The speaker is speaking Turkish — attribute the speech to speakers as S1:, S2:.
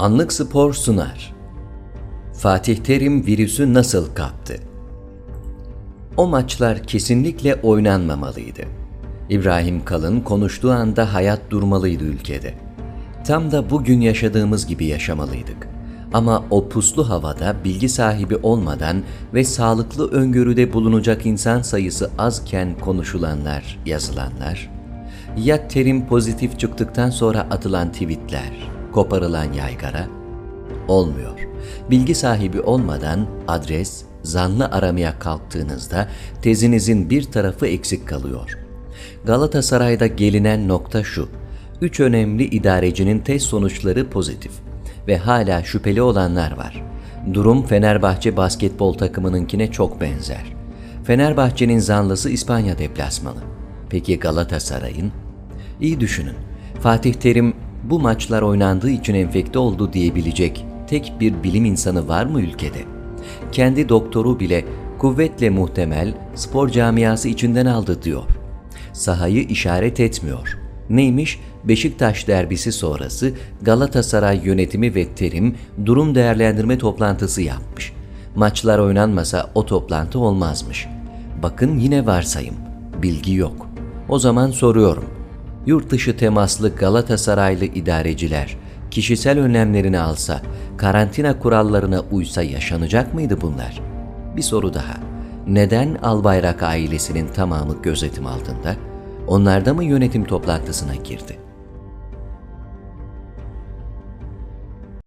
S1: Anlık Spor sunar. Fatih Terim virüsü nasıl kaptı? O maçlar kesinlikle oynanmamalıydı. İbrahim Kalın konuştuğu anda hayat durmalıydı ülkede. Tam da bugün yaşadığımız gibi yaşamalıydık. Ama o puslu havada bilgi sahibi olmadan ve sağlıklı öngörüde bulunacak insan sayısı azken konuşulanlar, yazılanlar, ya terim pozitif çıktıktan sonra atılan tweetler, koparılan yaygara, olmuyor. Bilgi sahibi olmadan adres, zanlı aramaya kalktığınızda tezinizin bir tarafı eksik kalıyor. Galatasaray'da gelinen nokta şu. Üç önemli idarecinin test sonuçları pozitif ve hala şüpheli olanlar var. Durum Fenerbahçe basketbol takımınınkine çok benzer. Fenerbahçe'nin zanlısı İspanya deplasmanı. Peki Galatasaray'ın? İyi düşünün. Fatih Terim bu maçlar oynandığı için enfekte oldu diyebilecek tek bir bilim insanı var mı ülkede? Kendi doktoru bile kuvvetle muhtemel spor camiası içinden aldı diyor. Sahayı işaret etmiyor. Neymiş? Beşiktaş derbisi sonrası Galatasaray yönetimi ve terim durum değerlendirme toplantısı yapmış. Maçlar oynanmasa o toplantı olmazmış. Bakın yine varsayım. Bilgi yok. O zaman soruyorum. Yurt dışı temaslı Galatasaraylı idareciler kişisel önlemlerini alsa, karantina kurallarına uysa yaşanacak mıydı bunlar? Bir soru daha. Neden Albayrak ailesinin tamamı gözetim altında? Onlar da mı yönetim toplantısına girdi?